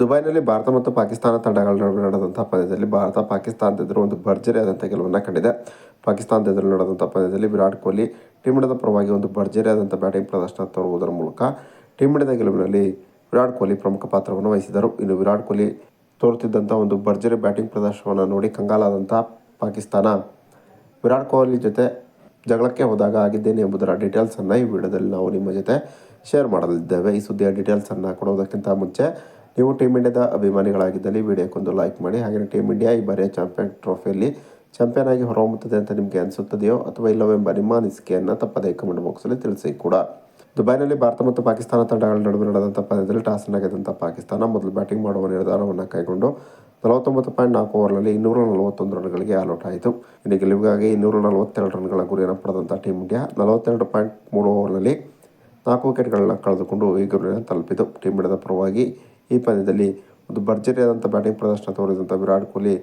ದುಬೈನಲ್ಲಿ ಭಾರತ ಮತ್ತು ಪಾಕಿಸ್ತಾನ ತಂಡಗಳ ನಡುವೆ ನಡೆದಂಥ ಪಂದ್ಯದಲ್ಲಿ ಭಾರತ, ಪಾಕಿಸ್ತಾನದ ಎದುರು ಒಂದು ಭರ್ಜರಿಯಾದಂಥ ಗೆಲುವನ್ನು ಕಂಡಿದೆ. ಪಾಕಿಸ್ತಾನದ ಎದುರು ನಡೆದಂಥ ಪಂದ್ಯದಲ್ಲಿ ವಿರಾಟ್ ಕೊಹ್ಲಿ ಟೀಮ್ ಇಂಡಿಯಾದ ಪರವಾಗಿ ಒಂದು ಭರ್ಜರಿಯಾದಂಥ ಬ್ಯಾಟಿಂಗ್ ಪ್ರದರ್ಶನ ತೋರುವುದರ ಮೂಲಕ ಟೀಮ್ ಇಂಡಿಯಾದ ಗೆಲುವಿನಲ್ಲಿ ವಿರಾಟ್ ಕೊಹ್ಲಿ ಪ್ರಮುಖ ಪಾತ್ರವನ್ನು ವಹಿಸಿದರು ಇನ್ನು ವಿರಾಟ್ ಕೊಹ್ಲಿ ತೋರುತ್ತಿದ್ದಂಥ ಒಂದು ಭರ್ಜರಿ ಬ್ಯಾಟಿಂಗ್ ಪ್ರದರ್ಶನವನ್ನು ನೋಡಿ ಕಂಗಾಲಾದಂಥ ಪಾಕಿಸ್ತಾನ ವಿರಾಟ್ ಕೊಹ್ಲಿ ಜೊತೆ ಜಗಳಕ್ಕೆ ಹೋದಾಗ ಆಗಿದ್ದೇನೆ ಎಂಬುದರ ಡೀಟೇಲ್ಸನ್ನು ಈ ವಿಡಿಯೋದಲ್ಲಿ ನಾವು ನಿಮ್ಮ ಜೊತೆ ಶೇರ್ ಮಾಡಲಿದ್ದೇವೆ. ಈ ಸುದ್ದಿಯ ಡೀಟೇಲ್ಸನ್ನು ಕೊಡೋದಕ್ಕಿಂತ ಮುಂಚೆ ನೀವು ಟೀಮ್ ಇಂಡಿಯಾದ ಅಭಿಮಾನಿಗಳಾಗಿದ್ದಲ್ಲಿ ವಿಡಿಯೋಕ್ಕೊಂದು ಲೈಕ್ ಮಾಡಿ, ಹಾಗೆಯೇ ಟೀಮ್ ಇಂಡಿಯಾ ಈ ಬಾರಿಯ ಚಾಂಪಿಯನ್ ಟ್ರೋಫಿಯಲ್ಲಿ ಚಾಂಪಿಯನ್ ಆಗಿ ಹೊರಹೊಮ್ಮುತ್ತದೆ ಅಂತ ನಿಮಗೆ ಅನಿಸುತ್ತದೆಯೋ ಅಥವಾ ಇಲ್ಲವೆಂಬ ನಿಮ್ಮ ಅನಿಸಿಕೆಯನ್ನು ತಪ್ಪದೇ ಕಮೆಂಟ್ ಬಾಕ್ಸಲ್ಲಿ ತಿಳಿಸಿ ಕೂಡ. ದುಬೈನಲ್ಲಿ ಭಾರತ ಮತ್ತು ಪಾಕಿಸ್ತಾನ ತಂಡಗಳ ನಡುವೆ ನಡೆದಂಥ ಪಂದ್ಯದಲ್ಲಿ ಟಾಸ್ ಗೆದ್ದಂಥ ಪಾಕಿಸ್ತಾನ ಮೊದಲು ಬ್ಯಾಟಿಂಗ್ ಮಾಡುವ ನಿರ್ಧಾರವನ್ನು ಕೈಗೊಂಡು ನಲವತ್ತೊಂಬತ್ತು ಪಾಯಿಂಟ್ ನಾಲ್ಕು ಓವರ್ನಲ್ಲಿ ಇನ್ನೂರ ನಲವತ್ತೊಂದು ರನ್ಗಳಿಗೆ ಆಲ್ಔಟ್ ಆಯಿತು. ಇನ್ನು ಗೆಲುವಿಗಾಗಿ ಇನ್ನೂರ ನಲವತ್ತೆರಡು ರನ್ಗಳ ಗುರಿಯನ್ನು ಪಡೆದಂಥ ಟೀಮ್ ಇಂಡಿಯಾ ನಲವತ್ತೆರಡು ಪಾಯಿಂಟ್ ಮೂರು ಓವರ್ನಲ್ಲಿ ನಾಲ್ಕು ವಿಕೆಟ್ಗಳನ್ನು ಕಳೆದುಕೊಂಡು ಈ ಗುರಿಯನ್ನು ತಲುಪಿತು. ಟೀಮ್ ಇಂಡಿಯಾದ ಪರವಾಗಿ ಈ ಪಂದ್ಯದಲ್ಲಿ ಒಂದು ಭರ್ಜರಿಯಾದಂಥ ಬ್ಯಾಟಿಂಗ್ ಪ್ರದರ್ಶನ ತೋರಿದಂಥ ವಿರಾಟ್ ಕೊಹ್ಲಿ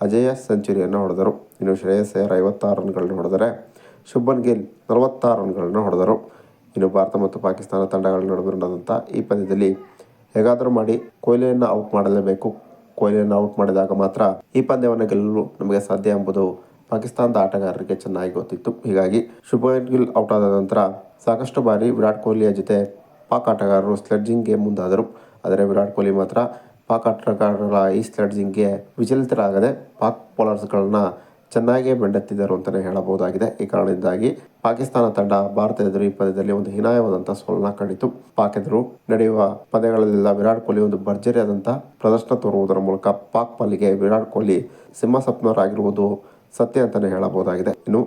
ಅಜೇಯ ಸೆಂಚುರಿಯನ್ನು ಹೊಡೆದರು. ಇನ್ನು ಶ್ರೇಯಸ್ ಅಯ್ಯರ್ ಐವತ್ತಾರು ರನ್ಗಳನ್ನು ಹೊಡೆದರೆ ಶುಭನ್ ಗಿಲ್ ನಲವತ್ತಾರು ರನ್ಗಳನ್ನು ಹೊಡೆದರು. ಇನ್ನು ಭಾರತ ಮತ್ತು ಪಾಕಿಸ್ತಾನ ತಂಡಗಳ ನಡುವೆ ನಡೆದಂಥ ಈ ಪಂದ್ಯದಲ್ಲಿ ಹೇಗಾದರೂ ಮಾಡಿ ಕೊಹ್ಲಿಯನ್ನು ಔಟ್ ಮಾಡಲೇಬೇಕು. ಕೊಹ್ಲಿಯನ್ನು ಔಟ್ ಮಾಡಿದಾಗ ಮಾತ್ರ ಈ ಪಂದ್ಯವನ್ನು ಗೆಲ್ಲಲು ನಮಗೆ ಸಾಧ್ಯ ಎಂಬುದು ಪಾಕಿಸ್ತಾನದ ಆಟಗಾರರಿಗೆ ಚೆನ್ನಾಗಿ ಗೊತ್ತಿತ್ತು. ಹೀಗಾಗಿ ಶುಭನ್ ಗಿಲ್ ಔಟ್ ಆದ ನಂತರ ಸಾಕಷ್ಟು ಬಾರಿ ವಿರಾಟ್ ಕೊಹ್ಲಿಯ ಜೊತೆ ಪಾಕ್ ಆಟಗಾರರು ಸ್ಲೆಡ್ಜಿಂಗ್ಗೆ ಮುಂದಾದರು. ಆದರೆ ವಿರಾಟ್ ಕೊಹ್ಲಿ ಮಾತ್ರ ಪಾಕ್ ಆಟಗಾರರ ಈ ಸ್ಲೆಡ್ಜಿಂಗ್ಗೆ ವಿಚಲಿತರಾಗದೆ ಪಾಕ್ ಬೌಲರ್ಸ್ಗಳನ್ನ ಚೆನ್ನಾಗಿ ಬೆಂಡೆತ್ತಿದ್ದರು ಅಂತಲೇ ಹೇಳಬಹುದಾಗಿದೆ. ಈ ಕಾರಣದಿಂದಾಗಿ ಪಾಕಿಸ್ತಾನ ತಂಡ ಭಾರತ ಎದುರು ಈ ಪದ್ಯದಲ್ಲಿ ಒಂದು ಹೀನಾಯವಾದಂಥ ಸೋಲನ್ನ ಕಂಡಿತು. ಪಾಕ್ ಎದುರು ನಡೆಯುವ ಪಂದ್ಯಗಳಲ್ಲೆಲ್ಲ ವಿರಾಟ್ ಕೊಹ್ಲಿ ಒಂದು ಭರ್ಜರಿಯಾದಂಥ ಪ್ರದರ್ಶನ ತೋರುವುದರ ಮೂಲಕ ಪಾಕ್ ಪಾಲಿಗೆ ವಿರಾಟ್ ಕೊಹ್ಲಿ ಸಿಂಹ ಸಪ್ನವರಾಗಿರುವುದು ಸತ್ಯ ಅಂತಲೇ ಹೇಳಬಹುದಾಗಿದೆ. ಇನ್ನು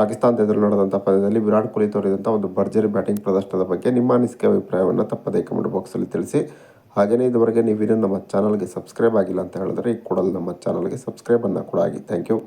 ಪಾಕಿಸ್ತಾನದ ಎದುರು ನಡೆದಂಥ ಪಂದ್ಯದಲ್ಲಿ ವಿರಾಟ್ ಕೊಹ್ಲಿ ತೋರಿದಂಥ ಒಂದು ಭರ್ಜರಿ ಬ್ಯಾಟಿಂಗ್ ಪ್ರದರ್ಶನದ ಬಗ್ಗೆ ನಿಮ್ಮ ಅನಿಸಿಕೆ ಅಭಿಪ್ರಾಯವನ್ನು ತಪ್ಪದೇ ಕಮೆಂಟ್ ಬಾಕ್ಸಲ್ಲಿ ತಿಳಿಸಿ. ಹಾಗೆಯೇ ಇದುವರೆಗೆ ನೀವಿನ್ನೂ ನಮ್ಮ ಚಾನಲ್ಗೆ ಸಬ್ಸ್ಕ್ರೈಬ್ ಆಗಿಲ್ಲ ಅಂತ ಹೇಳಿದ್ರೆ ಈ ಕೂಡಲೇ ನಮ್ಮ ಚಾನಲ್ಗೆ ಸಬ್ಸ್ಕ್ರೈಬನ್ನು ಕೂಡ ಆಗಿ. Thank you